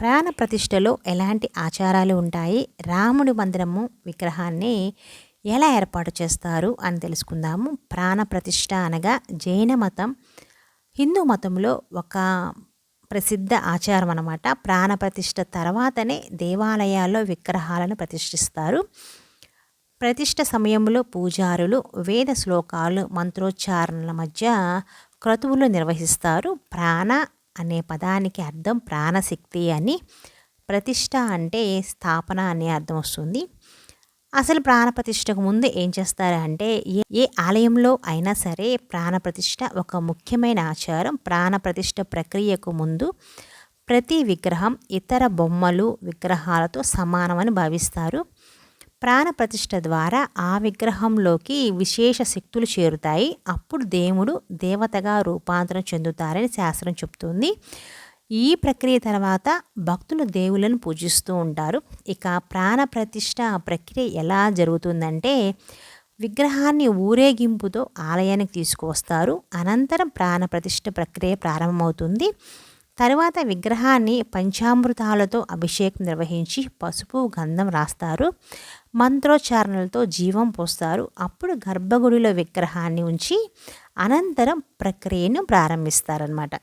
ప్రాణ ప్రతిష్టలో ఎలాంటి ఆచారాలు ఉంటాయి? రాముడి మందిరము విగ్రహాన్ని ఎలా ఏర్పాటు చేస్తారు? అని తెలుసుకుందాము. ప్రాణ ప్రతిష్ట అనగా జైన మతం హిందూ మతంలో ఒక ప్రసిద్ధ ఆచారం అనమాట ప్రాణ ప్రతిష్ట తర్వాతనే దేవాలయాల్లో విగ్రహాలను ప్రతిష్ఠిస్తారు. ప్రతిష్ట సమయంలో పూజారులు వేద శ్లోకాలు మంత్రోచ్చారణల మధ్య క్రతువులు నిర్వహిస్తారు. ప్రాణ అనే పదానికి అర్థం ప్రాణశక్తి అని. ప్రతిష్ట అంటే స్థాపన అనే అర్థం వస్తుంది. అసలు ప్రాణప్రతిష్టకు ముందు ఏం చేస్తారు అంటే ఏ ఏ ఆలయంలో అయినా సరే ప్రాణప్రతిష్ట ఒక ముఖ్యమైన ఆచారం. ప్రాణప్రతిష్ట ప్రక్రియకు ముందు ప్రతి విగ్రహం ఇతర బొమ్మలు విగ్రహాలతో సమానమని భావిస్తారు. ప్రాణప్రతిష్ఠ ద్వారా ఆ విగ్రహంలోకి విశేష శక్తులు చేరుతాయి. అప్పుడు దేవుడు దేవతగా రూపాంతరం చెందుతారని శాస్త్రం చెప్తుంది. ఈ ప్రక్రియ తర్వాత భక్తులు దేవులను పూజిస్తూ ఉంటారు. ఇక ప్రాణప్రతిష్ట ప్రక్రియ ఎలా జరుగుతుందంటే విగ్రహాన్ని ఊరేగింపుతో ఆలయానికి తీసుకువస్తారు. అనంతరం ప్రాణప్రతిష్ట ప్రక్రియ ప్రారంభమవుతుంది. తరువాత విగ్రహాన్ని పంచామృతాలతో అభిషేకం నిర్వహించి పసుపు గంధం రాస్తారు. మంత్రోచ్చారణలతో జీవం పోస్తారు. అప్పుడు గర్భగుడిలో విగ్రహాన్ని ఉంచి అనంతరం ప్రక్రియను ప్రారంభిస్తారనమాట